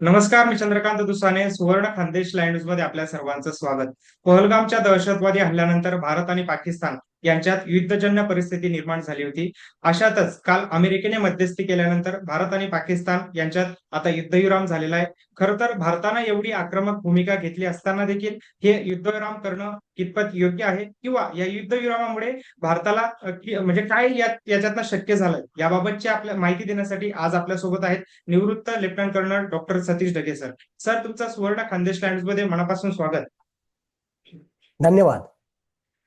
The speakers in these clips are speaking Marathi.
नमस्कार मी चंद्रकांत दुसाने सुवर्ण खानदेश लाईन मध्ये आपल्या सर्वांचं स्वागत. पहलगामच्या दहशतवादी हल्ल्यानंतर भारत आणि पाकिस्तान यांच्यात युद्धजन्य परिस्थिती निर्माण झाली होती. अशातच काल अमेरिकेने मध्यस्थी केल्यानंतर भारत आणि पाकिस्तान यांच्यात आता युद्धविराम झालेला आहे. खर तर भारतानं एवढी आक्रमक भूमिका घेतली असताना देखील हे युद्धविराम करणं कितपत योग्य आहे? किंवा या युद्धविरामामुळे भारताला म्हणजे काय याच्यातनं शक्य झालं याबाबतची आपल्या माहिती देण्यासाठी आज आपल्यासोबत आहेत निवृत्त lieutenant colonel doctor Satish Dhage sir. Sir तुमचं सुवर्ण खानदेशमध्ये मनापासून स्वागत. धन्यवाद.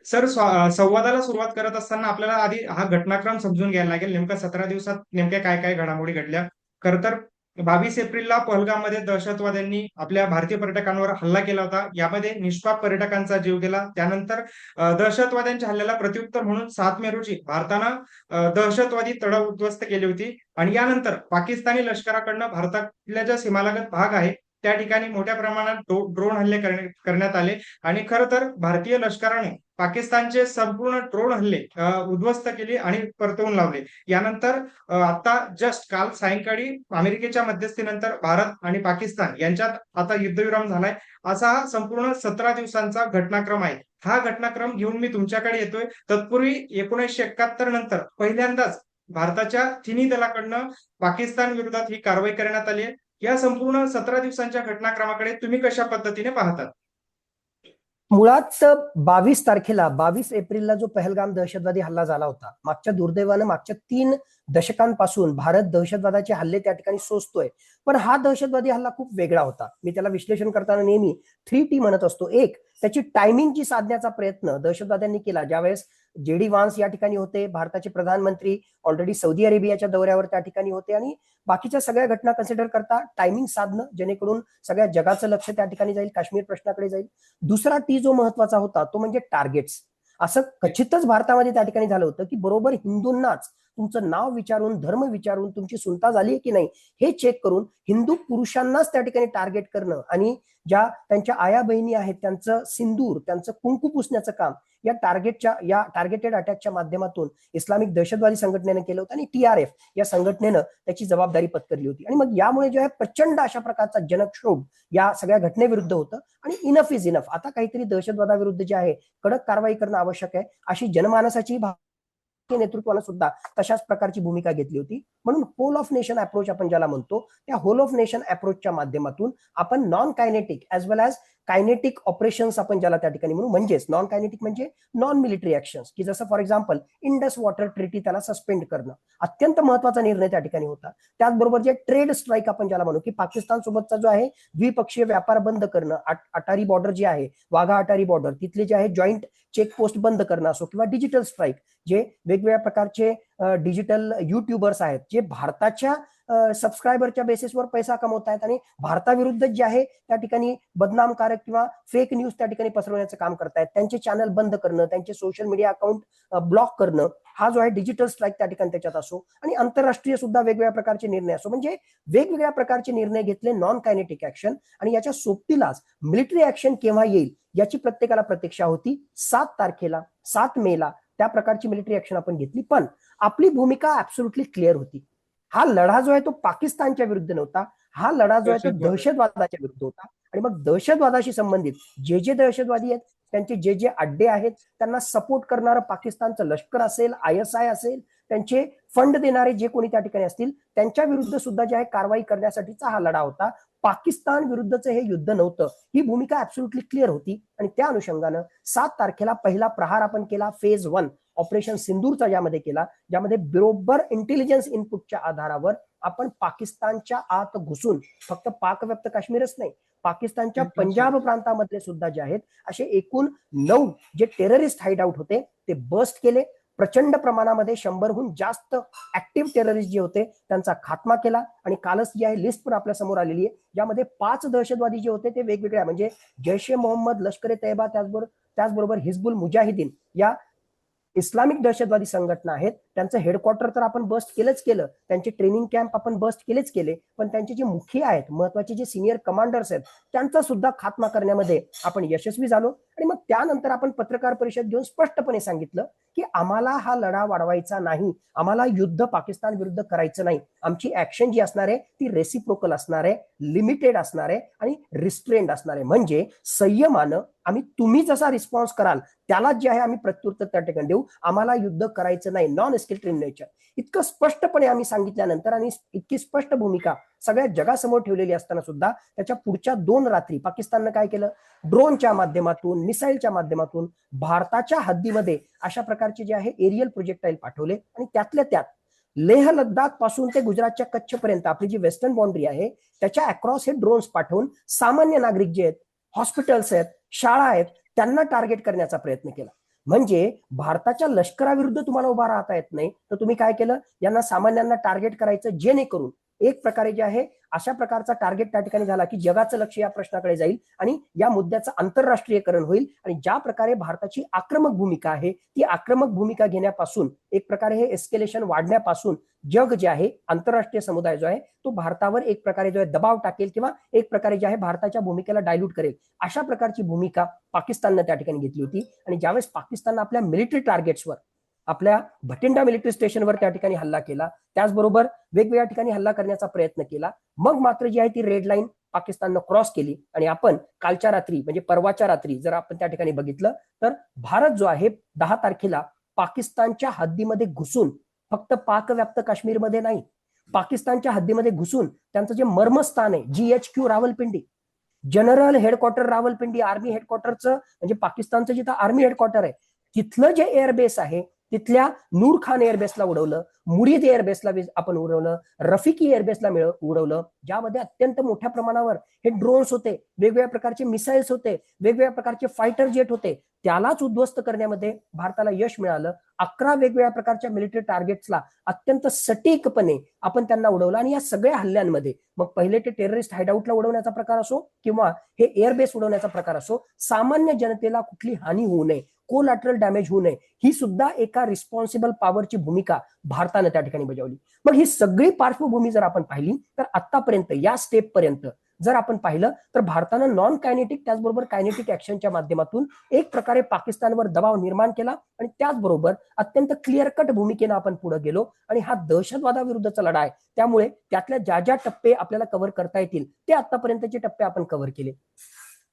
सर संवादाला सुरुवात करत असताना आपल्याला आधी हा घटनाक्रम समजून घ्यायला लागेल. नेमका सतरा दिवसात नेमक्या काय काय घडामोडी घडल्या? खरं तर बावीस एप्रिलला पहलगाममध्ये दहशतवाद्यांनी आपल्या भारतीय पर्यटकांवर हल्ला केला होता. यामध्ये निष्पाप पर्यटकांचा जीव गेला. त्यानंतर दहशतवाद्यांच्या हल्ल्याला प्रत्युत्तर म्हणून सात मे रोजी भारतानं दहशतवादी तळ उद्ध्वस्त केली होती. आणि यानंतर पाकिस्तानी लष्कराकडनं भारतातल्या ज्या सीमालगत भाग आहे त्या ठिकाणी मोठ्या प्रमाणात ड्रोन हल्ले करण्यात आले. आणि खर तर भारतीय लष्कराने पाकिस्तानचे संपूर्ण ड्रोन हल्ले उद्ध्वस्त केले आणि परतवून लावले. यानंतर आता जस्ट काल सायंकाळी अमेरिकेच्या मध्यस्थीनंतर भारत आणि पाकिस्तान यांच्यात आता युद्धविराम झालाय. असा हा संपूर्ण सतरा दिवसांचा घटनाक्रम आहे. हा घटनाक्रम घेऊन मी तुमच्याकडे येतोय. तत्पूर्वी एकोणीसशे एकाहत्तर नंतर पहिल्यांदाच भारताच्या तिन्ही दलाकडनं पाकिस्तान विरोधात ही कारवाई करण्यात आली आहे. या संपूर्ण सतरा दिवसांच्या घटनाक्रमाकडे तुम्ही कशा पद्धतीने पाहतात? मुळात बावीस तारखेला बावीस एप्रिलला जो पहलगाम दहशतवादी हल्ला झाला होता मागच्या दुर्दैवानं मागच्या तीन दशकांपासून भारत दहशतवादाचे हल्ले त्या ठिकाणी सोसतोय. पण हा दहशतवादी हल्ला खूप वेगळा होता. मी त्याला विश्लेषण करताना नेहमी थ्री टी म्हणत असतो. एक त्याची टायमिंगची साधण्याचा प्रयत्न दहशतवाद्यांनी केला. ज्यावेळेस जे डी वान्स या ठिकाणी होते भारताचे प्रधानमंत्री ऑलरेडी सौदी अरेबियाच्या दौऱ्यावर त्या ठिकाणी होते आणि बाकीच्या सगळ्या घटना कन्सिडर करता टायमिंग साधणं जेणेकरून सगळ्या जगाचं लक्ष त्या ठिकाणी जाईल काश्मीर प्रश्नाकडे जाईल. दुसरा टी जो महत्त्वाचा होता तो म्हणजे टार्गेट्स असं खचितच भारतामध्ये त्या ठिकाणी झालं होतं की बरोबर हिंदूंनाच तुमचं नाव विचारून धर्म विचारून तुमची सुनता झाली की नाही हे चेक करून हिंदू पुरुषांनाच त्या ठिकाणी टार्गेट करणं आणि ज्या त्यांच्या आया बहिणी आहेत त्यांचं सिंदूर त्यांचं कुंकू पुसण्याचं काम या टार्गेटच्या या टार्गेटेड अटॅकच्या माध्यमातून इस्लामिक दहशतवादी संघटनेनं केलं होतं आणि टीआरएफ या संघटनेनं त्याची जबाबदारी पत्करली होती. आणि मग यामुळे जे आहे प्रचंड अशा प्रकारचा जनक्षोभ या सगळ्या घटनेविरुद्ध होतं आणि इनफ इज इनफ आता काहीतरी दहशतवादाविरुद्ध जे आहे कडक कारवाई करणं आवश्यक आहे अशी जनमानसाची राजकीय नेतृत्वाला सुद्धा तशाच प्रकारची भूमिका घेतली होती. म्हणून होल ऑफ नेशन अप्रोच आपण ज्याला म्हणतो त्या होल ऑफ नेशन अप्रोचच्या माध्यमातून आपण non kinetic as well as kinetic operations आपण ज्याला त्या ठिकाणी म्हणू म्हणजेच नॉन कायनेटिक म्हणजे नॉन मिलिटरी ऍक्शन्स की जसं for example Indus water treaty त्याला सस्पेंड करणं. अत्यंत महत्त्वाचा निर्णय त्या ठिकाणी होता. त्याचबरोबर जे ट्रेड स्ट्राईक आपण ज्याला म्हणू की पाकिस्तान सोबतचा जो आहे द्विपक्षीय व्यापार बंद करणं. अटारी बॉर्डर जी आहे वाघा अटारी बॉर्डर तिथले जे आहे जॉईंट चेकपोस्ट बंद करणं असो किंवा डिजिटल स्ट्राईक जे वेगवेगळ्या प्रकारचे डिजिटल युट्यूबर्स आहेत जे भारताच्या सबस्क्रायबरच्या बेसिसवर पैसा कमवत आहेत आणि भारताविरुद्ध जे आहे त्या ठिकाणी बदनामकारक किंवा फेक न्यूज त्या ठिकाणी पसरवण्याचं काम करतायत त्यांचे चॅनल बंद करणं त्यांचे सोशल मीडिया अकाउंट ब्लॉक करणं हा जो आहे डिजिटल स्ट्राईक त्या ठिकाणी त्याच्यात असो आणि आंतरराष्ट्रीय सुद्धा वेगवेगळ्या प्रकारचे निर्णय असो. म्हणजे वेगवेगळ्या प्रकारचे निर्णय घेतले नॉन कायनेटिक ऍक्शन आणि याच्या सोबतीलाच मिलिटरी ऍक्शन केव्हा येईल याची प्रत्येकाला प्रतीक्षा होती. सात तारखेला सात मेला त्या प्रकारची मिलिटरी ऍक्शन आपण घेतली. पण आपली भूमिका ऍब्सोल्युटली क्लिअर होती. हा लढा जो आहे तो पाकिस्तानच्या विरुद्ध नव्हता. हा लढा जो आहे तो दहशतवाद. दहशतवादाच्या विरुद्ध होता. आणि मग दहशतवादाशी संबंधित जे जे दहशतवादी आहेत त्यांचे जे जे अड्डे आहेत त्यांना सपोर्ट करणारं पाकिस्तानचं लष्कर असेल आय एस आय असेल त्यांचे फंड देणारे जे कोणी त्या ठिकाणी असतील त्यांच्या विरुद्ध सुद्धा जे आहे कारवाई करण्यासाठीचा हा लढा होता. पाकिस्तान विरुद्धचं हे युद्ध नव्हतं. ही भूमिका ऍब्सोल्युटली क्लिअर होती. आणि त्या अनुषंगानं सात तारखेला पहिला प्रहार आपण केला फेज वन ऑपरेशन सिंदूरचा यामध्ये केला ज्यामध्ये बरोबर इंटेलिजन्स इनपुटच्या आधारावर आपण पाकिस्तानच्या आत घुसून फक्त पाक व्यक्त काश्मीरच नाही पाकिस्तानच्या पंजाब प्रांतामधले सुद्धा जे आहेत असे एकूण नऊ जे टेररिस्ट हाईड आउट होते ते बस्ट केले. प्रचंड प्रमाणामध्ये शंभरहून जास्त ऍक्टिव्ह टेररिस्ट जे होते त्यांचा खात्मा केला. आणि कालच जी आहे लिस्ट पण आपल्यासमोर आलेली आहे यामध्ये पाच दहशतवादी जे होते ते वेगवेगळ्या म्हणजे जैश ए मोहम्मद लष्कर ए तैयबा त्याचबरोबर त्याचबरोबर हिजबुल मुजाहिदीन या इस्लामिक दहशतवादी संघटना आहेत. त्यांचं हेडक्वार्टर तर आपण बस्ट केलंच केलं. त्यांचे ट्रेनिंग कॅम्प आपण बस्ट केलेच केले. पण त्यांचे जे मुखी आहेत महत्त्वाचे जे सिनियर कमांडर्स आहेत त्यांचा सुद्धा खात्मा करण्यामध्ये आपण यशस्वी झालो. आणि मग त्यानंतर आपण पत्रकार परिषद घेऊन स्पष्टपणे सांगितलं की आम्हाला हा लढा वाढवायचा नाही. आम्हाला युद्ध पाकिस्तान विरुद्ध करायचं नाही. आमची ऍक्शन जी असणार आहे ती रेसिप्रोकल असणार आहे लिमिटेड असणार आहे आणि रिस्ट्रेंड असणार आहे. म्हणजे संयमानं आम्ही तुम्ही जसा रिस्पॉन्स कराल त्याला जे आहे आम्ही प्रत्युत्तर त्या ठिकाणी देऊ. आम्हाला युद्ध करायचं नाही. नॉन एस्केलेटरी नेचर इतकं स्पष्टपणे आम्ही सांगितल्यानंतर आणि इतकी स्पष्ट भूमिका सगळ्या जगासमोर ठेवलेली असताना सुद्धा त्याच्या पुढच्या दोन रात्री पाकिस्ताननं काय केलं? ड्रोनच्या माध्यमातून मिसाईलच्या माध्यमातून भारताच्या हद्दीमध्ये अशा प्रकारचे जे आहे एरियल प्रोजेक्टाईल पाठवले आणि त्यातल्या त्यात लेह लद्दाखपासून ते गुजरातच्या कच्छ पर्यंत आपली जी वेस्टर्न बाउंड्री आहे त्याच्या अक्रॉस हे ड्रोन्स पाठवून सामान्य नागरिक जे आहेत हॉस्पिटल्स आहेत शाळा आहेत त्यांना टार्गेट करण्याचा प्रयत्न केला. म्हणजे भारताच्या लष्कराविरुद्ध तुम्हाला उभा राहता येत नाही. तर तुम्ही काय केलं? यांना सामान्यांना टार्गेट करायचं जेणेकरून एक प्रकारे जे आहे अशा प्रकारचा टार्गेट त्या ठिकाणी झाला की जगाचं लक्ष या प्रश्नाकडे जाईल आणि या मुद्द्याचं आंतरराष्ट्रीयकरण होईल आणि ज्या प्रकारे भारताची आक्रमक भूमिका आहे ती आक्रमक भूमिका घेण्यापासून एक प्रकारे हे एस्केलेशन वाढण्यापासून जग जे आहे आंतरराष्ट्रीय समुदाय जो आहे तो भारतावर एक प्रकारे जो आहे दबाव टाकेल किंवा एक प्रकारे जे आहे भारताच्या भूमिकेला डायल्यूट करेल. अशा प्रकारची भूमिका पाकिस्ताननं त्या ठिकाणी घेतली होती आणि ज्यावेळेस पाकिस्ताननं आपल्या मिलिटरी टार्गेट्सवर आपल्या भटिंडा मिलिटरी स्टेशनवर त्या ठिकाणी हल्ला केला. त्याचबरोबर वेगवेगळ्या ठिकाणी हल्ला करण्याचा प्रयत्न केला. मग मात्र जी आहे ती रेड लाईन पाकिस्ताननं क्रॉस केली आणि आपण कालच्या रात्री म्हणजे परवाच्या रात्री जर आपण त्या ठिकाणी बघितलं तर भारत जो आहे दहा तारखेला पाकिस्तानच्या हद्दीमध्ये घुसून फक्त पाकव्याप्त काश्मीरमध्ये नाही पाकिस्तानच्या हद्दीमध्ये घुसून त्यांचं जे मर्मस्थान आहे G H Q Rawalpindi general headquarter Rawalpindi army हेडक्वार्टरचं म्हणजे पाकिस्तानचं जिथं आर्मी हेडक्वार्टर आहे तिथलं जे एअरबेस आहे तिथल्या नूर खान एअरबेसला उडवलं मुरीद एअरबेसला आपण उडवलं रफिकी एअरबेसला मिळ उडवलं ज्यामध्ये अत्यंत मोठ्या प्रमाणावर हे ड्रोन्स होते वेगवेगळ्या प्रकारचे मिसाईल्स होते वेगवेगळ्या प्रकारचे फायटर जेट होते त्यालाच उद्ध्वस्त करण्यामध्ये भारताला यश मिळालं. अकरा वेगवेगळ्या प्रकारच्या मिलिटरी टार्गेट्सला अत्यंत सटीकपणे आपण त्यांना उडवलं. आणि या सगळ्या हल्ल्यांमध्ये मग पहिले ते टेररिस्ट हायडआउटला उडवण्याचा प्रकार असो किंवा हे एअरबेस उडवण्याचा प्रकार असो सामान्य जनतेला कुठली हानी होऊ नये. कोलॅटरल डॅमेज होऊ नये. ही सुद्धा एका रिस्पॉन्सिबल पॉवरची भूमिका भारतानं त्या ठिकाणी बजावली. मग ही सगळी पार्श्वभूमी जर आपण पाहिली तर आतापर्यंत या स्टेप पर्यंत जर आपण पाहिलं तर भारतानं नॉन कायनेटिक त्याचबरोबर कायनेटिक ऍक्शनच्या माध्यमातून एक प्रकारे पाकिस्तानवर दबाव निर्माण केला आणि त्याचबरोबर अत्यंत क्लिअर कट भूमिकेनं आपण पुढे गेलो आणि हा दहशतवादाविरुद्धचा लढा आहे. त्यामुळे त्यातल्या ज्या ज्या टप्पे आपल्याला कव्हर करता येतील ते आतापर्यंतचे टप्पे आपण कव्हर केले.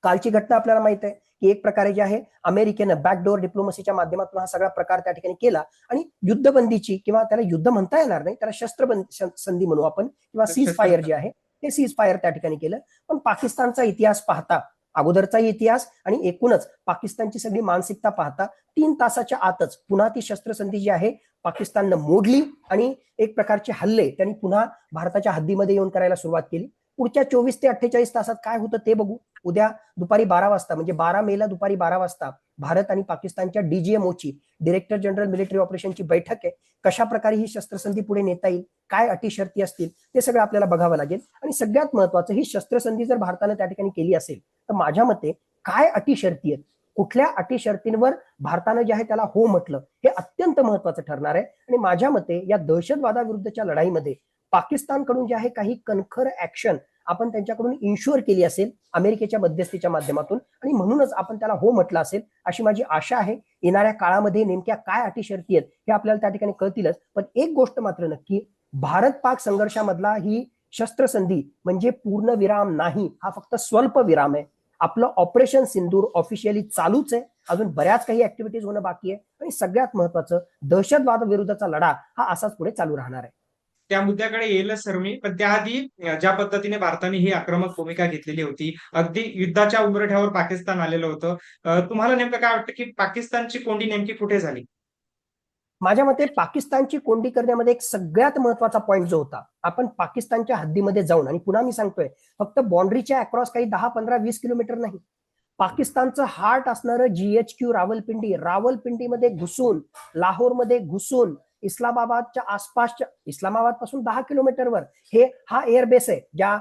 कालची घटना आपल्याला माहीत आहे. की एक प्रकारे जे आहे अमेरिकेनं बॅकडोर डिप्लोमसीच्या माध्यमातून हा सगळा प्रकार त्या ठिकाणी केला. आणि युद्धबंदीची किंवा त्याला युद्ध म्हणता येणार नाही त्याला शस्त्रबंदी संधी म्हणू आपण किंवा सीज फायर जे आहे ते सीज फायर त्या ठिकाणी केलं. पण पाकिस्तानचा इतिहास पाहता अगोदरचाही इतिहास आणि एकूणच पाकिस्तानची सगळी मानसिकता पाहता तीन तासाच्या आतच पुन्हा ती शस्त्रसंधी जी आहे पाकिस्ताननं मोडली आणि एक प्रकारचे हल्ले त्यांनी पुन्हा भारताच्या हद्दीमध्ये येऊन करायला सुरुवात केली. पुढच्या चोवीस ते अठ्ठेचाळीस तासात काय होतं ते बघू. उद्या दुपारी बारा वाजता म्हणजे बारा मेला दुपारी बारा वाजता भारत आणि पाकिस्तानच्या डीजीएमओची डिरेक्टर जनरल मिलिटरी ऑपरेशनची बैठक आहे. कशा प्रकारे ही शस्त्रसंधी पुढे नेता येईल काय अटी शर्ती असतील ते सगळं आपल्याला बघावं लागेल. आणि सगळ्यात महत्वाचं ही शस्त्रसंधी जर भारतानं त्या ठिकाणी केली असेल तर माझ्या मते काय अटी शर्ती आहेत? कुठल्या अटी शर्तींवर भारतानं जे आहे त्याला हो म्हटलं हे अत्यंत महत्वाचं ठरणार आहे. आणि माझ्या मते या दहशतवादाविरुद्धच्या लढाईमध्ये पाकिस्तानकडून जे आहे काही कणखर ऍक्शन आपण त्यांच्याकडून इन्शुअर केली असेल अमेरिकेच्या मध्यस्थीच्या माध्यमातून. आणि म्हणूनच आपण त्याला हो म्हटलं असेल अशी माझी आशा आहे. येणाऱ्या काळामध्ये नेमक्या काय अटी शर्ती आहेत हे आपल्याला त्या ठिकाणी कळतीलच. पण एक गोष्ट मात्र नक्की भारत पाक संघर्षामधला ही शस्त्रसंधी म्हणजे पूर्ण विराम नाही हा फक्त स्वल्प विराम आहे. आपलं ऑपरेशन सिंदूर ऑफिशियली चालूच आहे. अजून बऱ्याच काही ऍक्टिव्हिटीज होणं बाकी आहे. आणि सगळ्यात महत्वाचं दहशतवाद विरुद्धचा लढा हा असाच पुढे चालू राहणार आहे. त्या मुद्द्याकडे येईलच सर मी. पण त्याआधी ज्या पद्धतीने भारताने ही आक्रमक भूमिका घेतलेली होती अगदी युद्धाच्या उंबरठ्यावर पाकिस्तान आलेलं होतं. तुम्हाला नेमकं काय वाटतं की पाकिस्तानची कोंडी नेमकी कुठे झाली? माझ्या मते पाकिस्तानची कोंडी करण्यामध्ये एक सगळ्यात महत्त्वाचा पॉईंट जो होता आपण पाकिस्तानच्या हद्दीमध्ये जाऊन आणि पुन्हा मी सांगतोय फक्त बाउंड्रीच्या अक्रॉस काही दहा पंधरा वीस किलोमीटर नाही. पाकिस्तानचं हार्ट असणारं जीएचक्यू रावलपिंडी रावलपिंडीमध्ये घुसून लाहोरमध्ये घुसून इस्लामाबादच्या आसपासच्या इस्लामाबादपासून दहा किलोमीटरवर हे हा एअरबेस आहे ज्या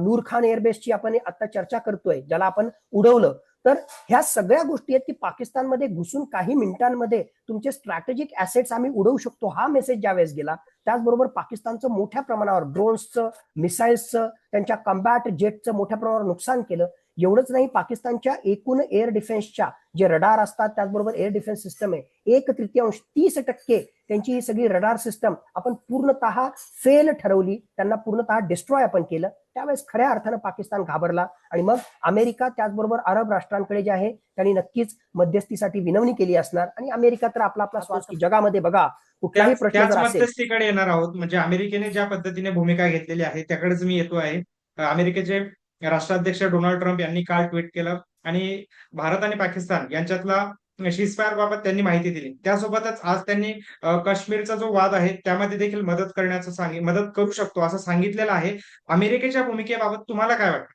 नूर खान एअरबेसची आपण आता चर्चा करतोय ज्याला आपण उडवलं. तर ह्या सगळ्या गोष्टी आहेत की पाकिस्तानमध्ये घुसून काही मिनिटांमध्ये तुमचे स्ट्रॅटेजिक ऍसेट्स आम्ही उडवू शकतो हा मेसेज ज्यावेळेस गेला त्याचबरोबर पाकिस्तानचं मोठ्या प्रमाणावर ड्रोन्सचं मिसाईल्सचं त्यांच्या कम्बॅट जेटचं मोठ्या प्रमाणावर नुकसान केलं एवढंच नाही पाकिस्तानच्या एकूण एअर डिफेन्सच्या जे रडार असतात त्याचबरोबर एअर डिफेन्स सिस्टम आहे एक तृतीयांश तीस टक्के त्यांची ही सगळी रडार सिस्टम आपण पूर्णतः फेल ठरवली त्यांना पूर्णतः डिस्ट्रॉय आपण केलं. त्यावेळेस खऱ्या अर्थानं पाकिस्तान घाबरला आणि मग अमेरिका त्याचबरोबर अरब राष्ट्रांकडे जे आहे त्यांनी नक्कीच मध्यस्थीसाठी विनवणी केली असणार. आणि अमेरिका तर आपला आपला स्वार्थ जगामध्ये बघा कुठलाही प्रश्न मध्यस्थीकडे येणार आहोत. म्हणजे अमेरिकेने ज्या पद्धतीने भूमिका घेतलेली आहे त्याकडेच मी येतो आहे. अमेरिकेचे राष्ट्राध्यक्ष डोनाल्ड ट्रम्प यांनी काल ट्विट केलं आणि भारत आणि पाकिस्तान यांच्यातला शिजफायर बाबत त्यांनी माहिती दिली. त्यासोबतच आज त्यांनी काश्मीरचा जो वाद आहे त्यामध्ये देखील मदत करण्याचं सांगित मदत करू शकतो असं सांगितलेलं आहे. अमेरिकेच्या भूमिकेबाबत तुम्हाला काय वाटतं?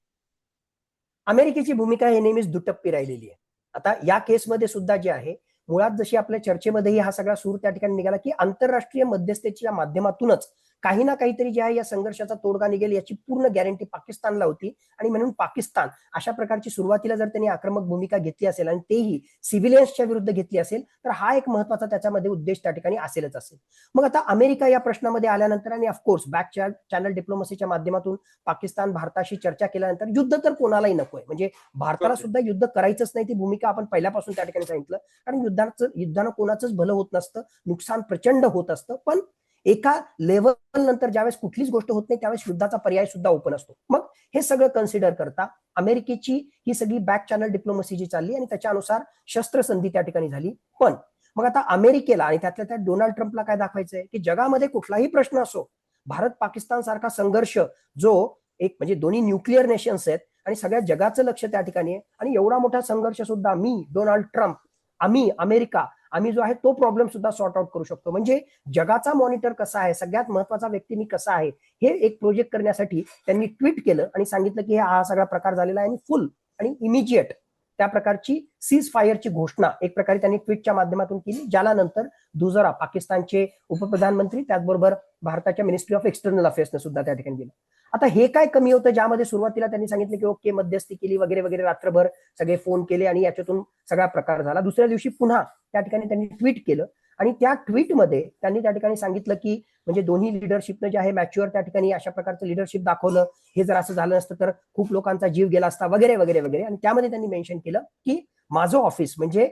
अमेरिकेची भूमिका ही नेहमीच दुटप्पी राहिलेली आहे. आता या केसमध्ये सुद्धा जे आहे मुळात जशी आपल्या चर्चेमध्येही हा सगळा सूर त्या ठिकाणी निघाला की आंतरराष्ट्रीय मध्यस्थेच्या माध्यमातूनच काही ना काहीतरी जे आहे या संघर्षाचा तोडगा निघेल याची पूर्ण गॅरंटी पाकिस्तानला होती. आणि म्हणून पाकिस्तान अशा प्रकारची सुरुवातीला जर त्यांनी आक्रमक भूमिका घेतली असेल आणि तेही सिव्हिलियन्सच्या विरुद्ध घेतली असेल तर हा एक महत्त्वाचा त्याच्यामध्ये उद्देश त्या ठिकाणी असेलच असेल. मग आता अमेरिका या प्रश्नामध्ये आल्यानंतर आणि ऑफकोर्स बॅक चॅनल डिप्लोमसीच्या माध्यमातून पाकिस्तान भारताशी चर्चा केल्यानंतर युद्ध तर कोणालाही नकोय म्हणजे भारताला सुद्धा युद्ध करायचंच नाही ती भूमिका आपण पहिल्यापासून त्या ठिकाणी सांगितलं. कारण युद्धाचं युद्धानं कोणाचंच भलं होत नसतं नुकसान प्रचंड होत असतं. पण एका लेवल नंतर ज्यावेळेस कुठलीच गोष्ट होत नाही त्यावेळेस युद्धाचा पर्याय सुद्धा ओपन असतो. मग हे सगळं कन्सिडर करता अमेरिकेची ही सगळी बॅक चॅनल डिप्लोमसी जी चालली आणि त्याच्यानुसार शस्त्रसंधी त्या ठिकाणी झाली. पण मग आता अमेरिकेला आणि त्यातल्या त्यात डोनाल्ड ट्रम्पला काय दाखवायचंय? की जगामध्ये कुठलाही प्रश्न असो भारत पाकिस्तान सारखा संघर्ष जो एक म्हणजे दोन्ही न्यूक्लिअर नेशन्स आहेत आणि सगळ्या जगाचं लक्ष त्या ठिकाणी आहे आणि एवढा मोठा संघर्ष सुद्धा मी डोनाल्ड ट्रम्प आम्ही अमेरिका आम्ही जो आहे तो प्रॉब्लेम सुद्धा सॉर्ट आउट करू शकतो. म्हणजे जगाचा मॉनिटर कसा आहे सगळ्यात महत्त्वाचा व्यक्ती मी कसा आहे हे एक प्रोजेक्ट करण्यासाठी त्यांनी ट्विट केलं आणि सांगितलं की हा सगळा प्रकार झालेला आहे आणि फुल आणि इमिजिएट त्या प्रकारची सीज फायरची घोषणा एक प्रकारे त्यांनी ट्विटच्या माध्यमातून केली ज्याला नंतर दुजरा पाकिस्तानचे उपप्रधानमंत्री त्याचबरोबर भारताच्या मिनिस्ट्री ऑफ एक्सटर्नल अफेअर्सने सुद्धा त्या ठिकाणी दिलं. आता हे काय कमी होतं ज्यामध्ये सुरुवातीला त्यांनी सांगितलं की ओके मध्यस्थी केली वगैरे वगैरे रात्रभर सगळे फोन केले आणि याच्यातून सगळा प्रकार झाला. दुसऱ्या दिवशी पुन्हा त्या ठिकाणी त्यांनी ट्विट केलं आणि त्या ट्विटमध्ये त्यांनी त्या ठिकाणी सांगितलं की म्हणजे दोन्ही लिडरशिपनं जे आहे मॅच्युअर त्या ठिकाणी अशा प्रकारचं लिडरशिप दाखवलं. हे जर असं झालं नसतं तर खूप लोकांचा जीव गेला असता वगैरे वगैरे वगैरे. आणि त्यामध्ये त्यांनी मेन्शन केलं की माझं ऑफिस म्हणजे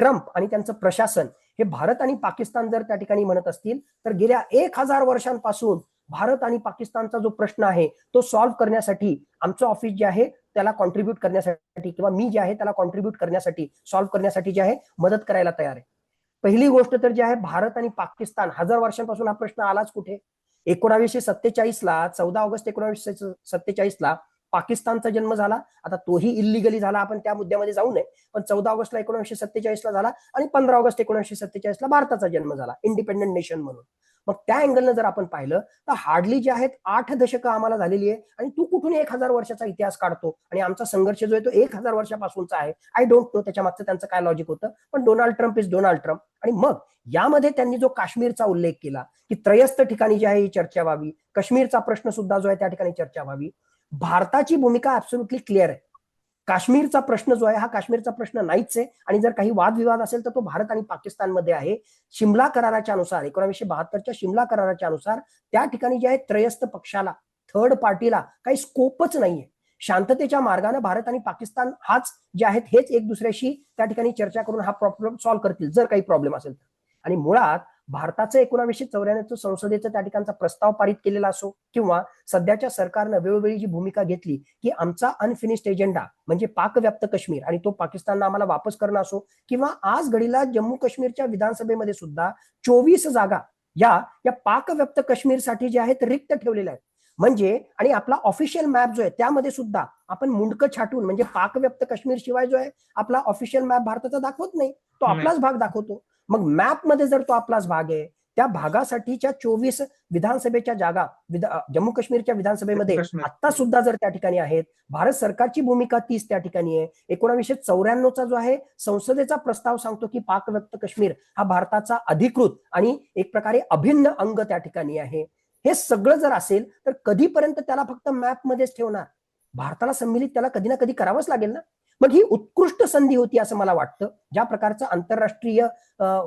ट्रम्प आणि त्यांचं प्रशासन हे भारत आणि पाकिस्तान जर त्या ठिकाणी म्हणत असतील तर गेल्या एक हजार वर्षांपासून भारत आणि पाकिस्तानचा जो प्रश्न आहे तो सॉल्व्ह करण्यासाठी आमचं ऑफिस जे आहे त्याला कॉन्ट्रीब्युट करण्यासाठी किंवा मी जे आहे त्याला कॉन्ट्रीब्युट करण्यासाठी सॉल्व्ह करण्यासाठी जे आहे मदत करायला तयार आहे. पहिली गोष्ट तर जी आहे भारत आणि पाकिस्तान हजार वर्षांपासून हा प्रश्न आलाच कुठे? एकोणावीसशे सत्तेचाळीस ला चौदा ऑगस्ट एकोणावीसशे सत्तेचाळीस ला पाकिस्तानचा जन्म झाला. आता तोही इलिगली झाला आपण त्या मुद्द्यामध्ये जाऊ नये. पण चौदा ऑगस्टला एकोणीसशे सत्तेचाळीस ला झाला आणि पंधरा ऑगस्ट एकोणीसशे सत्तेचाळीस ला भारताचा जन्म झाला इंडिपेंडंट नेशन म्हणून. मग त्या अँगलनं जर आपण पाहिलं तर हार्डली जे आहेत आठ दशकं आम्हाला झालेली आहे. आणि तू कुठून एक हजार वर्षाचा इतिहास काढतो? आणि आमचा संघर्ष जो आहे तो एक हजार वर्षापासूनचा आहे. आय डोंट नो त्याच्या मागचं त्यांचं काय लॉजिक होतं. पण Donald Trump is Donald Trump आणि मग यामध्ये त्यांनी जो काश्मीरचा उल्लेख केला की त्रयस्थ ठिकाणी जी आहे ही चर्चा व्हावी. काश्मीरचा प्रश्न सुद्धा जो आहे त्या ठिकाणी चर्चा व्हावी. भारताची भूमिका ऍब्सोल्युटली क्लिअर आहे. काश्मीरचा प्रश्न जो आहे हा काश्मीरचा प्रश्न नाहीच आहे. आणि जर काही वादविवाद असेल तर तो भारत आणि पाकिस्तानमध्ये आहे. शिमला कराराच्या अनुसार एकोणीसशे बहात्तरच्या शिमला कराराच्या अनुसार त्या ठिकाणी जे आहे त्रयस्थ पक्षाला थर्ड पार्टीला काही स्कोपच नाहीये. शांततेच्या मार्गाने भारत आणि पाकिस्तान हाच जे आहेत हेच एक दुसऱ्याशी त्या ठिकाणी चर्चा करून हा प्रॉब्लेम सॉल्व्ह करतील जर काही प्रॉब्लेम असेल तर. आणि मुळात भारताचं एकोणावीसशे चौऱ्याण्णवचं संसदेचं त्या ठिकाणचा प्रस्ताव पारित केलेला असो किंवा सध्याच्या सरकारनं वेळोवेळी जी भूमिका घेतली की आमचा अनफिनिश्ड एजेंडा म्हणजे पाकव्याप्त काश्मीर आणि तो पाकिस्तानला आम्हाला वापस करणं असो किंवा आज घडीला जम्मू काश्मीरच्या विधानसभेमध्ये सुद्धा चोवीस जागा या या पाकव्याप्त काश्मीरसाठी जे आहेत रिक्त ठेवलेल्या आहेत. म्हणजे आणि आपला ऑफिशियल मॅप जो आहे त्यामध्ये सुद्धा आपण मुंडकं छाटून म्हणजे पाकव्याप्त काश्मीर शिवाय जो आहे आपला ऑफिशियल मॅप भारताचा दाखवत नाही. तो. आपलाच भाग दाखवतो. मग मॅपमध्ये जर तो आपलाच भाग आहे त्या भागासाठीच्या चोवीस विधानसभेच्या जागा विधा- जम्मू काश्मीरच्या विधानसभेमध्ये. आता सुद्धा जर त्या ठिकाणी आहेत भारत सरकारची भूमिका तीच त्या ठिकाणी आहे. एकोणावीसशे चौऱ्याण्णवचा जो आहे संसदेचा प्रस्ताव सांगतो की पाकव्यक्त काश्मीर हा भारताचा अधिकृत आणि एक प्रकारे अभिन्न अंग त्या ठिकाणी आहे. हे सगळं जर असेल तर कधीपर्यंत त्याला फक्त मॅप मध्येच ठेवणार? भारताला संमिलित त्याला कधी ना कधी करावंच लागेल ना? मग ही उत्कृष्ट संधी होती असं मला वाटतं. ज्या प्रकारचं आंतरराष्ट्रीय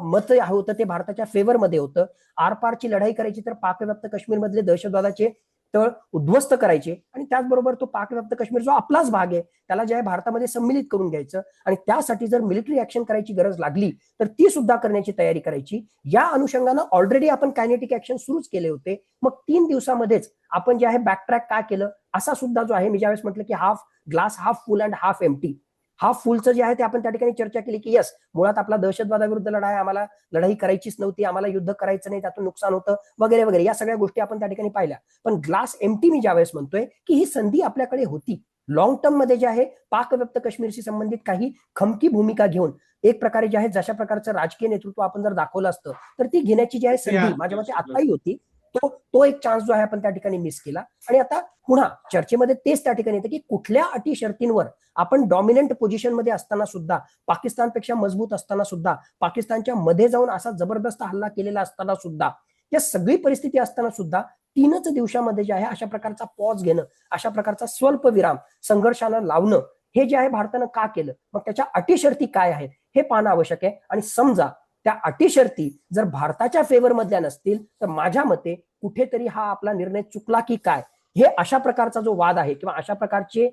मत होतं ते भारताच्या फेवरमध्ये होतं. आरपारची लढाई करायची तर पाकव्याप्त काश्मीरमधले दहशतवादाचे तळ उद्ध्वस्त करायचे आणि त्याचबरोबर तो पाकव्याप्त काश्मीर जो आपलाच भाग आहे त्याला जे आहे भारतामध्ये सम्मिलित करून घ्यायचं आणि त्यासाठी जर मिलिटरी ऍक्शन करायची गरज लागली तर ती सुद्धा करण्याची तयारी करायची. या अनुषंगानं ऑलरेडी आपण कायनेटिक ऍक्शन सुरूच केले होते. मग तीन दिवसामध्येच आपण जे आहे बॅकट्रॅक काय केलं असा सुद्धा जो आहे मी ज्यावेळेस म्हटलं की half glass half full and half empty half फुलचं जे आहे ते आपण त्या ठिकाणी चर्चा केली की यस मुळात आपला दहशतवादाविरुद्ध लढाई आम्हाला लढाई करायचीच नव्हती आम्हाला युद्ध करायचं नाही त्यातून नुकसान होतं वगैरे वगैरे. या सगळ्या गोष्टी आपण त्या ठिकाणी पाहिल्या. पण ग्लास एमटी मी ज्यावेळेस म्हणतोय की ही संधी आपल्याकडे होती. लॉंग टर्ममध्ये जे आहे पाकव्याप्त काश्मीरशी संबंधित काही खमकी भूमिका घेऊन एक प्रकारे जे आहे जशा प्रकारचं राजकीय नेतृत्व आपण जर दाखवलं असतं तर ती घेण्याची जी आहे संधी माझ्या मते आताही होती. तो तो एक चान्स जो आहे आपण त्या ठिकाणी मिस केला. आणि आता पुन्हा चर्चेमध्ये तेच त्या ठिकाणी येतं की कुठल्या अटी शर्तींवर आपण डॉमिनंट पोझिशनमध्ये असताना सुद्धा पाकिस्तानपेक्षा मजबूत असताना सुद्धा पाकिस्तानच्या मध्ये जाऊन असा जबरदस्त हल्ला केलेला असताना सुद्धा या सगळी परिस्थिती असताना सुद्धा तीनच दिवसामध्ये जे आहे अशा प्रकारचा पॉज घेणं अशा प्रकारचा स्वल्प विराम संघर्षाला लावणं हे जे आहे भारतानं का केलं? मग त्याच्या अटी शर्ती काय आहेत? हे पाहणं आवश्यक आहे. आणि समजा त्या अटीशर्ती जर भारताच्या फेवर मधल्या नसतील तर माझ्या मते कुठेतरी हा आपला निर्णय चुकला की काय? हे अशा प्रकारचा जो वाद आहे किंवा अशा प्रकारचे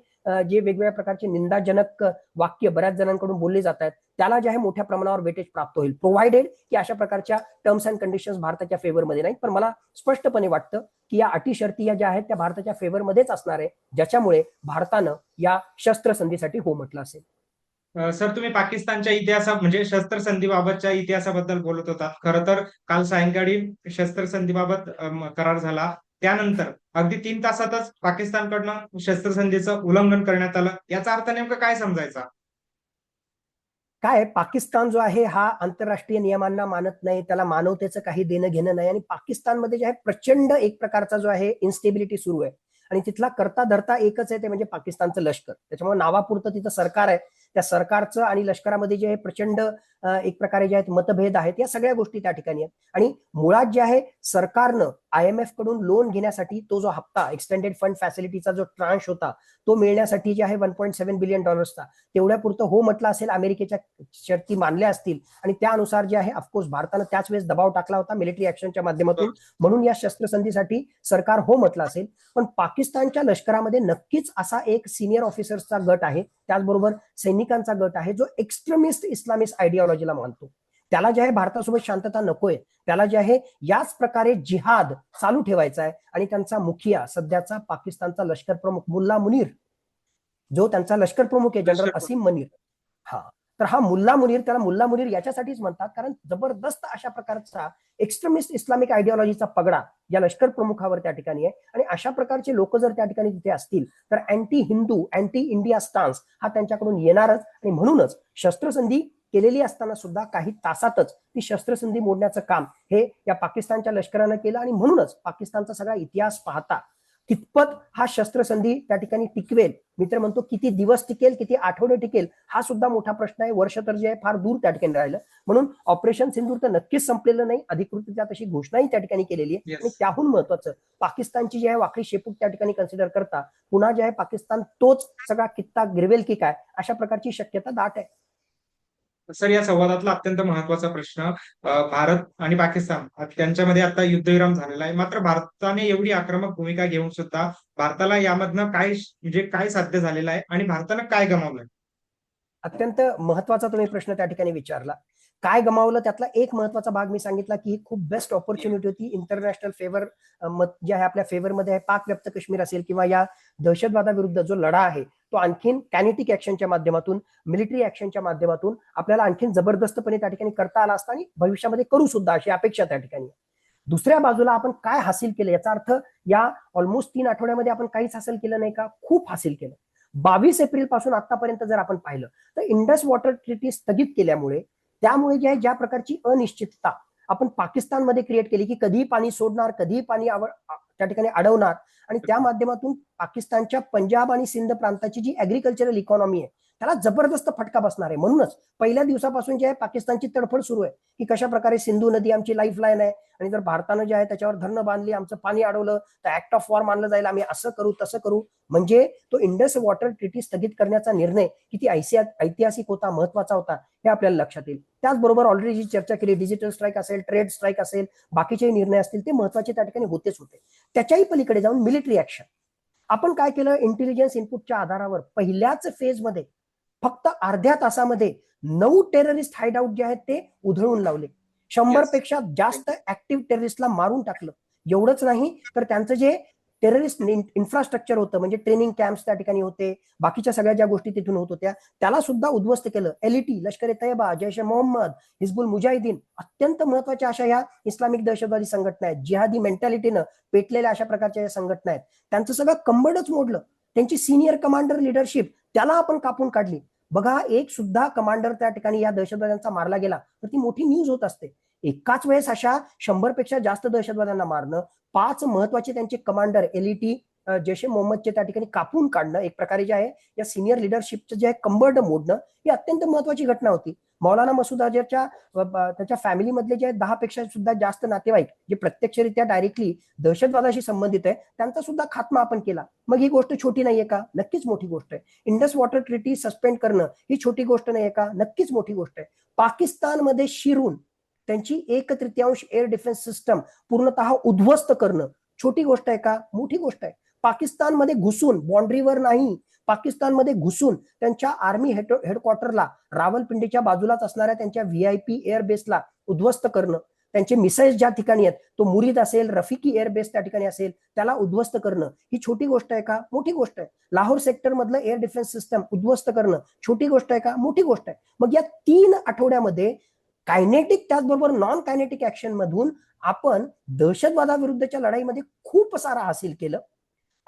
जे वेगवेगळ्या प्रकारचे निंदाजनक वाक्य बऱ्याच जणांकडून बोलले जात आहेत त्याला जे आहे मोठ्या प्रमाणावर वेटेज प्राप्त होईल. प्रोव्हाइडेड की अशा प्रकारच्या टर्म्स अँड कंडिशन्स भारताच्या फेवरमध्ये नाही पण मला स्पष्टपणे वाटतं की या अटी शर्ती या ज्या आहेत त्या भारताच्या फेवरमध्येच असणार आहे ज्याच्यामुळे भारतानं या शस्त्रसंधीसाठी हो म्हटलं असेल. सर तुम्ही पाकिस्तानच्या इतिहासा म्हणजे शस्त्रसंधीबाबतच्या इतिहासाबद्दल बोलत होता. खरं तर काल सायंकाळी शस्त्रसंधीबाबत करार झाला. त्यानंतर अगदी तीन तासातच पाकिस्तानकडनं शस्त्रसंधीचं उल्लंघन करण्यात आलं. याचा अर्थ नेमकं काय समजायचा? काय पाकिस्तान जो आहे हा आंतरराष्ट्रीय नियमांना मानत नाही. त्याला मानवतेचं काही देणं घेणं नाही. आणि पाकिस्तानमध्ये जे आहे प्रचंड एक प्रकारचा जो आहे इन्स्टेबिलिटी सुरू आहे. आणि तिथला करता धरता एकच आहे ते म्हणजे पाकिस्तानचं लष्कर. त्याच्यामुळे नावापुरतं तिथं सरकार आहे. त्या सरकारचं आणि लष्करामध्ये जे आहे प्रचंड एक प्रकारे जे आहेत मतभेद आहेत या सगळ्या गोष्टी त्या ठिकाणी आहेत. आणि मुळात जे आहे सरकारनं आय एम एफकडून लोन घेण्यासाठी तो जो हप्ता एक्सटेंडेड फंड फॅसिलिटीचा जो ट्रान्श होता तो मिळण्यासाठी जे आहे वन पॉईंट सेव्हन बिलियन डॉलर्सचा तेवढ्यापुरतं हो म्हटलं असेल अमेरिकेच्या शर्ती मानल्या असतील. आणि त्यानुसार जे आहे ऑफकोर्स भारतानं त्याच वेळेस दबाव टाकला होता मिलिटरी ऍक्शनच्या माध्यमातून. म्हणून या शस्त्रसंधीसाठी सरकार हो म्हटलं असेल. पण पाकिस्तानच्या लष्करामध्ये नक्कीच असा एक सिनियर ऑफिसर्सचा गट आहे. त्याचबरोबर सैनिकांचा गट आहे जो एक्स्ट्रीमिस्ट इस्लामिस्ट आयडिओलॉजीला मानतो. त्याला जे आहे भारतासोबत शांतता नकोय. त्याला जे आहे याच प्रकारे जिहाद चालू ठेवायचा आहे. आणि त्यांचा मुखिया सध्याचा पाकिस्तानचा लष्कर प्रमुख मुल्ला मुनीर जो त्यांचा लष्कर प्रमुख आहे जनरल असीम मुनीर. हा. तर हा मुल्ला मुनीर त्याला मुल्ला मुनीर याच्यासाठीच म्हणतात. कारण जबरदस्त अशा प्रकारचा एक्स्ट्रीमिस्ट इस्लामिक आयडिओलॉजीचा पगडा या लष्कर प्रमुखावर त्या ठिकाणी आहे. आणि अशा प्रकारचे लोक जर त्या ठिकाणी तिथे असतील तर anti Hindu anti India stance हा त्यांच्याकडून येणारच. आणि म्हणूनच शस्त्रसंधी केलेली असताना सुद्धा काही तासातच ती शस्त्रसंधी मोडण्याचं काम हे या पाकिस्तानच्या लष्करानं केलं. आणि म्हणूनच पाकिस्तानचा सगळा इतिहास पाहता कितपत हा शस्त्रसंधी त्या ठिकाणी टिकवेल. मी तर म्हणतो किती दिवस टिकेल किती आठवडे टिकेल हा सुद्धा मोठा प्रश्न आहे. वर्ष तर जे आहे फार दूर त्या ठिकाणी राहिलं. म्हणून ऑपरेशन सिंदूर तर नक्कीच संपलेलं नाही. अधिकृतरित्या तशी घोषणाही त्या ठिकाणी केलेली आहे. आणि त्याहून महत्वाचं पाकिस्तानची जी आहे वाकडी शेपूट त्या ठिकाणी कन्सिडर करता पुन्हा जे आहे पाकिस्तान तोच सगळा कित्ता गिरवेल की काय अशा प्रकारची शक्यता दाट आहे. सर या संवादातला अत्यंत महत्त्वाचा प्रश्न भारत आणि पाकिस्तान त्यांच्यामध्ये आता युद्धविराम झालेला आहे. मात्र भारताने एवढी आक्रमक भूमिका घेऊन सुद्धा भारताला यामधनं काय म्हणजे काय साध्य झालेलं आहे आणि भारतानं काय गमावलंय? अत्यंत महत्त्वाचा तुम्ही प्रश्न त्या ठिकाणी विचारला. काय गमावलं? त्यातला एक महत्त्वाचा भाग मी सांगितला की ही खूप बेस्ट ऑपॉर्च्युनिटी होती. इंटरनॅशनल फेवर जे आहे आपल्या फेवरमध्ये आहे पाक व्यक्त काश्मीर असेल किंवा या दहशतवादाविरुद्ध जो लढा आहे तो आणखीन कॅनेटिक ऍक्शनच्या माध्यमातून मिलिटरी ऍक्शनच्या माध्यमातून आपल्याला आणखीन जबरदस्तपणे त्या ठिकाणी करता आला असता आणि भविष्यामध्ये करू सुद्धा अशी अपेक्षा त्या ठिकाणी दुसऱ्या बाजूला आपण काय हासिल केलं? याचा अर्थ या ऑलमोस्ट तीन आठवड्यामध्ये आपण काहीच हासिल केलं नाही का? खूप हासिल केलं. बावीस एप्रिलपासून आतापर्यंत जर आपण पाहिलं तर इंडस वॉटर ट्रिटी स्थगित केल्यामुळे त्यामुळे जे आहे ज्या प्रकारची अनिश्चितता आपण पाकिस्तानमध्ये क्रिएट केली की कधीही पाणी सोडणार कधीही पाणी आवड त्या ठिकाणी अडवणार आणि त्या माध्यमातून पाकिस्तानच्या पंजाब आणि सिंध प्रांताची जी अॅग्रिकल्चरल इकॉनॉमी आहे त्याला जबरदस्त फटका बसणार आहे. म्हणूनच पहिल्या दिवसापासून जे आहे पाकिस्तानची तडफड सुरू आहे. की कशा प्रकारे सिंधू नदी आमची लाईफ लाईन आहे. आणि जर भारतानं जे आहे त्याच्यावर धरणं बांधली आमचं पाणी अडवलं तर ऍक्ट ऑफ वॉर मानलं जाईल. आम्ही असं करू तसं करू. म्हणजे तो इंडस वॉटर ट्रिटी स्थगित करण्याचा निर्णय किती ऐतिहासिक होता महत्त्वाचा होता हे आपल्याला लक्षात येईल. त्याचबरोबर ऑलरेडी जी चर्चा केली डिजिटल स्ट्राईक असेल ट्रेड स्ट्राईक असेल बाकीचे निर्णय असतील ते महत्त्वाचे त्या ठिकाणी होतेच होते. त्याच्याही पलीकडे जाऊन मिलिटरी ऍक्शन आपण काय केलं इंटेलिजन्स इनपुटच्या आधारावर पहिल्याच फेजमध्ये फक्त अर्ध्या तासामध्ये नऊ टेररिस्ट हाईडआउट जे आहेत ते उधळून लावले. शंभर. पेक्षा जास्त ऍक्टिव्ह टेररिस्टला मारून टाकलं. एवढंच नाही तर त्यांचं जे टेररिस्ट इन्फ्रास्ट्रक्चर होतं म्हणजे ट्रेनिंग कॅम्प्स त्या ठिकाणी होते बाकीच्या सगळ्या ज्या गोष्टी तिथून होत होत्या त्याला सुद्धा उद्ध्वस्त केलं. एलईटी लष्कर ए तैयबा जैश ए मोहम्मद हिजबुल मुजाहिदीन अत्यंत महत्त्वाच्या अशा ह्या इस्लामिक दहशतवादी संघटना आहेत. जिहादी मेंटॅलिटीनं पेटलेल्या अशा प्रकारच्या या संघटना आहेत. त्यांचं सगळं कंबडच मोडलं. त्यांची सिनियर कमांडर लिडरशिप त्याला आपण कापून काढली. बघा एक सुद्धा कमांडर त्या ठिकाणी या दहशतवाद्यांचा मारला गेला तर ती मोठी न्यूज होत असते. एकाच वेळेस अशा शंभरपेक्षा जास्त दहशतवाद्यांना मारणं पाच महत्त्वाचे त्यांचे कमांडर एलईटी जैश ए मोहम्मदचे त्या ठिकाणी कापून काढणं एक प्रकारे जे आहे या सिनियर लिडरशिपचं जे आहे कंबर्ड मोडणं ही अत्यंत महत्वाची घटना होती. मौलाना मसूद अजहरच्या त्याच्या फॅमिलीमधले जे दहा पेक्षा सुद्धा जास्त नातेवाईक जे प्रत्यक्षरित्या डायरेक्टली दहशतवादाशी संबंधित आहे त्यांचा सुद्धा खात्मा आपण केला. मग ही गोष्ट छोटी नाहीये का? नक्कीच मोठी गोष्ट आहे. इंडस वॉटर ट्रिटी सस्पेंड करणं ही छोटी गोष्ट नाहीये का? नक्कीच मोठी गोष्ट आहे. पाकिस्तानमध्ये शिरून त्यांची एक तृतीयांश एअर डिफेन्स सिस्टम पूर्णतः उद्ध्वस्त करणं छोटी गोष्ट आहे का? मोठी गोष्ट आहे. पाकिस्तानमध्ये घुसून बाँड्रीवर नाही पाकिस्तानमध्ये घुसून त्यांच्या आर्मी हेड हेडक्वार्टरला रावलपिंडीच्या बाजूलाच असणाऱ्या त्यांच्या व्ही आय एअर एअरबेसला उद्ध्वस्त करणं. त्यांचे मिसाईल्स ज्या ठिकाणी आहेत तो मुरीद असेल रफिकी एअरबेस त्या ठिकाणी असेल त्याला उद्ध्वस्त करणं. ही छोटी गोष्ट आहे का? मोठी गोष्ट आहे. लाहोर सेक्टर मधलं एअर डिफेन्स सिस्टम उद्ध्वस्त करणं छोटी गोष्ट आहे का? मोठी गोष्ट आहे. मग या तीन आठवड्यामध्ये कायनेटिक त्याचबरोबर नॉन कायनेटिक ऍक्शन मधून आपण दहशतवादाविरुद्धच्या लढाईमध्ये खूप सारा हासिल केलं.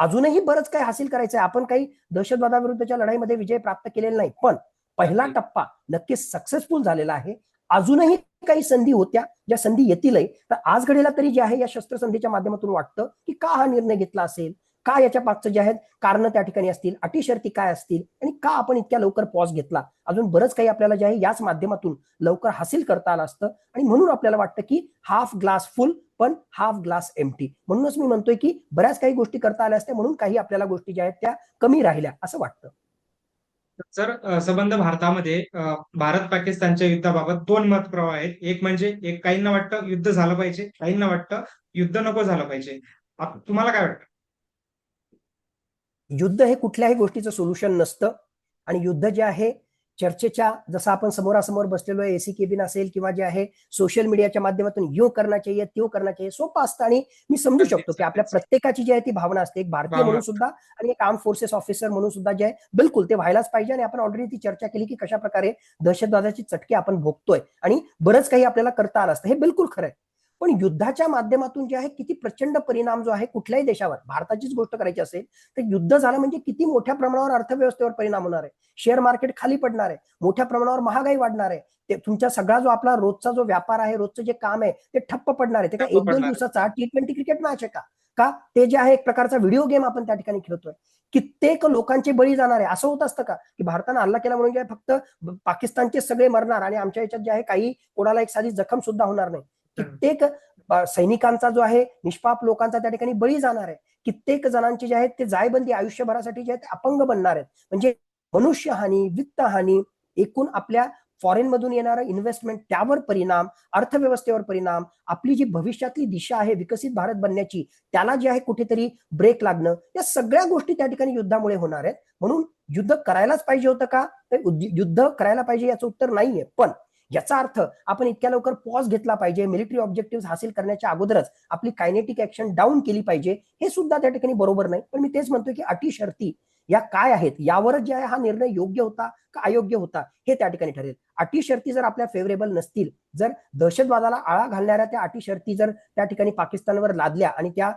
अजूनही बरंच काही हासिल करायचं आहे आपण काही दहशतवादाविरुद्धच्या लढाईमध्ये विजय प्राप्त केलेला नाही. पण पहिला टप्पा नक्कीच सक्सेसफुल झालेला आहे. अजूनही काही संधी होत्या. ज्या संधी येतीलही. तर आज घडीला तरी जे आहे या शस्त्रसंधीच्या माध्यमातून वाटतं की का हा निर्णय घेतला असेल? का याच्या मागचं जे आहेत कारण त्या ठिकाणी असतील अटी शर्ती काय असतील आणि का आपण इतक्या लवकर पॉज घेतला? अजून बरंच काही आपल्याला जे आहे याच माध्यमातून लवकर हासिल करता आलं असतं. आणि म्हणून आपल्याला वाटतं की हाफ ग्लास फुल पण हाफ ग्लास एमटी म्हणूनच मी म्हणतोय की बऱ्याच काही गोष्टी करता आल्या असत्या म्हणून काही आपल्याला गोष्टी ज्या आहेत त्या कमी राहिल्या असं वाटतं. सर संबंध भारतामध्ये भारत पाकिस्तानच्या युद्धाबाबत दोन मत प्रवाह आहेत. एक म्हणजे एक काहींना वाटतं युद्ध झालं पाहिजे काहींना वाटतं युद्ध नको झालं पाहिजे. तुम्हाला काय वाटतं? युद्ध हे कुठल्याही गोष्टीचं सोल्युशन नसतं. आणि युद्ध जे आहे चर्चेच्या जसं आपण समोरासमोर बसलेलो आहे एसी केबिन असेल किंवा जे आहे सोशल मीडियाच्या माध्यमातून यो करना चाहिए त्यो करना चाहिए सोपं असतं. आणि मी समजू शकतो की आपल्या प्रत्येकाची जी आहे ती भावना असते. एक भारतीय म्हणून सुद्धा आणि एक आर्म फोर्सेस ऑफिसर म्हणून सुद्धा जे आहे बिलकुल ते व्हायलाच पाहिजे. आणि आपण ऑलरेडी ती चर्चा केली की कशा प्रकारे दहशतवादाची चटके आपण भोगतोय. आणि बरंच काही आपल्याला करता आलं असतं. हे बिलकुल खरं आहे. पण युद्धाच्या माध्यमातून जे आहे किती प्रचंड परिणाम जो आहे कुठल्याही देशावर भारताचीच गोष्ट करायची असेल तर युद्ध झालं म्हणजे किती मोठ्या प्रमाणावर अर्थव्यवस्थेवर परिणाम होणार आहे. शेअर मार्केट खाली पडणार आहे मोठ्या प्रमाणावर महागाई वाढणार आहे. ते तुमचा सगळा जो आपला रोजचा जो व्यापार आहे रोजचं जे काम आहे ते ठप्प पडणार आहे. ते काय एक दोन. दिवसाचा टी ट्वेंटी क्रिकेट मॅच आहे का? का? ते जे आहे एक प्रकारचा व्हिडिओ गेम आपण त्या ठिकाणी खेळतोय. कित्येक लोकांचे बळी जाणार आहे. असं होत असतं का? की भारतानं हल्ला केला म्हणून जे फक्त पाकिस्तानचे सगळे मरणार आणि आमच्या याच्यात जे आहे काही कोणाला एक साधी जखम सुद्धा होणार नाही. कित्येक सैनिकांचा जो आहे निष्पाप लोकांचा त्या ठिकाणी बळी जाणार आहे. कित्येक जणांचे जे आहेत ते जायबंदी आयुष्यभरासाठी जे आहेत अपंग बनणार आहेत. म्हणजे मनुष्यहानी वित्तहानी एकूण आपल्या फॉरेन मधून येणारं इन्व्हेस्टमेंट त्यावर परिणाम अर्थव्यवस्थेवर परिणाम आपली जी भविष्यातली दिशा आहे विकसित भारत बनण्याची त्याला जे आहे कुठेतरी ब्रेक लागणं या सगळ्या गोष्टी त्या ठिकाणी युद्धामुळे होणार आहेत. म्हणून युद्ध करायलाच पाहिजे होतं का? तर युद्ध करायला पाहिजे याचं उत्तर नाहीये. पण याचा अर्थ आपण इतक्या लवकर पॉज घेतला पाहिजे. मिलिटरी ऑब्जेक्टिव्ह हासिल करण्याच्या अगोदरच आपली कायनेटिक ऍक्शन डाऊन केली पाहिजे. हे सुद्धा त्या ठिकाणी बरोबर नाही. पण मी तेच म्हणतोय की अटी शर्ती या काय आहेत? यावरच जे आहे हा निर्णय योग्य होता का अयोग्य होता? हे त्या ठिकाणी ठरेल. अटी शर्ती जर आपल्या फेवरेबल नसतील जर दहशतवादाला आळा घालणाऱ्या त्या अटी शर्ती जर त्या ठिकाणी पाकिस्तानवर लादल्या आणि त्या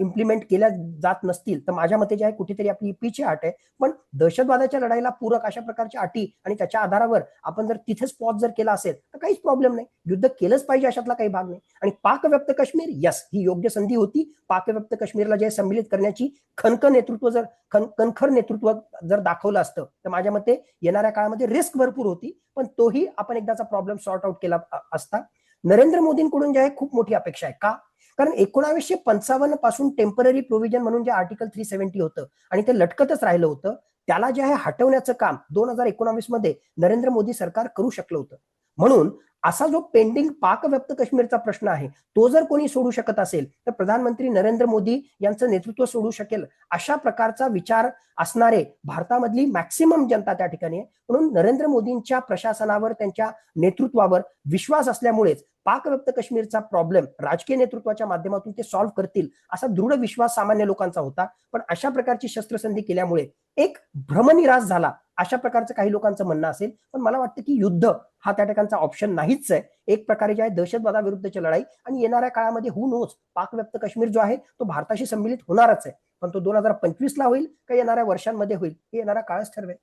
इम्प्लिमेंट केल्या जात नसतील तर माझ्या मते जे आहे कुठेतरी आपली पीची आट आहे. पण दहशतवादाच्या लढाईला पूरक अशा प्रकारच्या अटी आणि त्याच्या आधारावर आपण जर तिथेच पॉज जर केला असेल तर काहीच प्रॉब्लेम नाही. युद्ध केलंच पाहिजे अशातला काही भाग नाही. आणि पाकव्याप्त काश्मीर यस ही योग्य संधी होती. पाकव्याप्त काश्मीरला जे सम्मिलित करण्याची खनक नेतृत्व जर खन कणखर नेतृत्व जर दाखवलं असतं तर माझ्या मते येणाऱ्या काळामध्ये रिस्क भरपूर होती. पण तोही आपण एकदाचा प्रॉब्लेम सॉर्ट आउट केला असता. नरेंद्र मोदींकडून जे आहे खूप मोठी अपेक्षा आहे. का? कारण एकोणावीसशे पंचावन्नपासून टेंपररी प्रोव्हिजन म्हणून जे आर्टिकल थ्री सेव्हन्टी होतं आणि ते लटकतच राहिलं होतं त्याला जे आहे हटवण्याचं काम दोन हजार एकोणावीसमध्ये नरेंद्र मोदी सरकार करू शकलं होतं. म्हणून असा जो पेंडिंग पाकव्याप्त काश्मीरचा प्रश्न आहे तो जर कोणी सोडू शकत असेल तर प्रधानमंत्री नरेंद्र मोदी यांचं नेतृत्व सोडू शकेल अशा प्रकारचा विचार असणारे भारतामधली मॅक्सिमम जनता त्या ठिकाणी आहे. म्हणून नरेंद्र मोदींच्या प्रशासनावर त्यांच्या नेतृत्वावर विश्वास असल्यामुळेच पाकव्याप्त काश्मीरचा प्रॉब्लेम राजकीय नेतृत्वाच्या माध्यमातून ते सॉल्व्ह करतील असा दृढ विश्वास सामान्य लोकांचा होता. पण अशा प्रकारची शस्त्रसंधी केल्यामुळे एक भ्रमनिराश झाला अशा प्रकारचं काही लोकांचं म्हणणं असेल. पण मला वाटतं की युद्ध हा त्या ठिकाणचा ऑप्शन नाही. नाहीच आहे. एक प्रकारे जे आहे दहशतवादाविरुद्धची लढाई आणि येणाऱ्या काळामध्ये हु नोच पाकव्याप्त काश्मीर जो आहे तो भारताशी संमिलित होणारच आहे. पण तो दोन हजार पंचवीस ला होईल का येणाऱ्या वर्षांमध्ये होईल? हे येणारा काळच ठरवेल.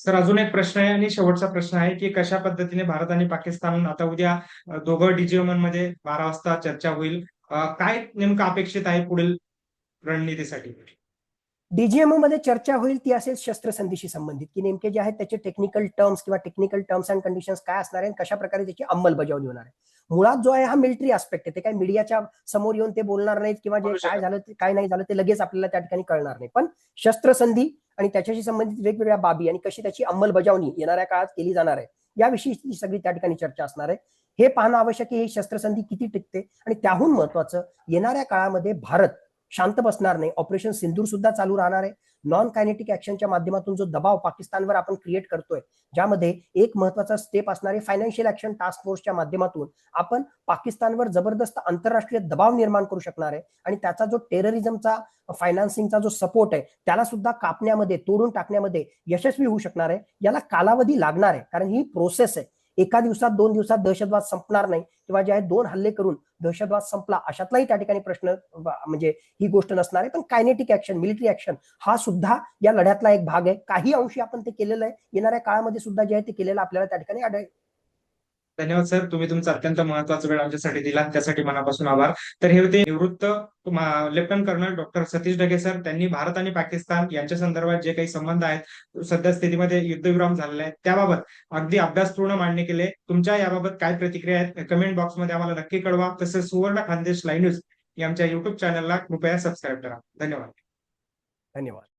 सर अजून एक प्रश्न आहे आणि शेवटचा प्रश्न आहे की कशा पद्धतीने भारत आणि पाकिस्तान आता उद्या दोघं डीजीएमएनमध्ये बारा वाजता चर्चा होईल. काय नेमकं अपेक्षित आहे पुढील रणनीतीसाठी? डीजीएमओ मध्ये चर्चा होईल ती असेल शस्त्रसंधीशी संबंधित की नेमके जे आहेत त्याचे टेक्निकल टर्म्स किंवा टेक्निकल टर्म्स अँड कंडिशन्स काय असणार आहे कशा प्रकारे त्याची अंमलबजावणी होणार आहे. मुळात जो आहे हा मिलिटरी आस्पेक्ट आहे ते काय मीडियाच्या समोर येऊन ते बोलणार नाहीत किंवा जे काय झालं ते काय नाही झालं ते लगेच आपल्याला त्या ठिकाणी कळणार नाही. पण शस्त्रसंधी आणि त्याच्याशी संबंधित वेगवेगळ्या बाबी आणि कशी त्याची अंमलबजावणी येणाऱ्या काळात केली जाणार आहे याविषयी सगळी त्या ठिकाणी चर्चा असणार आहे. हे पाहणं आवश्यक आहे ही शस्त्रसंधी किती टिकते आणि त्याहून महत्वाचं येणाऱ्या काळामध्ये भारत शांत बसणार नाही. ऑपरेशन सिंदूर सुद्धा चालू राहणार आहे. नॉन कायनेटिक ऍक्शनच्या माध्यमातून जो दबाव पाकिस्तानवर आपण क्रिएट करतोय ज्यामध्ये एक महत्त्वाचा स्टेप असणारे फायनान्शियल ऍक्शन टास्क फोर्सच्या माध्यमातून आपण पाकिस्तानवर जबरदस्त आंतरराष्ट्रीय दबाव निर्माण करू शकणार आहे. आणि त्याचा जो टेररिझमचा फायनान्सिंगचा जो सपोर्ट आहे त्याला सुद्धा कापण्यामध्ये तोडून टाकण्यामध्ये यशस्वी होऊ शकणार आहे. याला कालावधी लागणार आहे. कारण ही प्रोसेस आहे. एका दिवसात दोन दिवसात दहशतवाद संपणार नाही किंवा जे आहे दोन हल्ले करून दहशतवाद संपला अशातलाही त्या ठिकाणी प्रश्न म्हणजे ही गोष्ट नसणार आहे. पण कायनेटिक ऍक्शन मिलिटरी ऍक्शन हा सुद्धा या लढ्यातला एक भाग आहे. काही अंशी आपण ते केलेलं आहे. येणाऱ्या काळामध्ये सुद्धा जे आहे ते केलेलं आपल्याला त्या ठिकाणी धन्यवाद सर. तुम्ही तुमचा अत्यंत महत्त्वाचा वेळ आमच्यासाठी दिला. त्यासाठी मनापासून आभार. तर हे होते निवृत्त lieutenant colonel doctor Satish Dhage sir. त्यांनी भारत आणि पाकिस्तान यांच्या संदर्भात जे काही संबंध आहेत सध्या स्थितीमध्ये युद्धविराम झालेला आहे. त्याबाबत अगदी अभ्यासपूर्ण मांडणी केले. तुमच्या याबाबत काय प्रतिक्रिया आहेत कमेंट बॉक्समध्ये आम्हाला नक्की कळवा. तसेच सुवर्ण खानदेश लाईव्ह न्यूज या आमच्या युट्यूब चॅनलला कृपया सबस्क्राईब करा. धन्यवाद. धन्यवाद.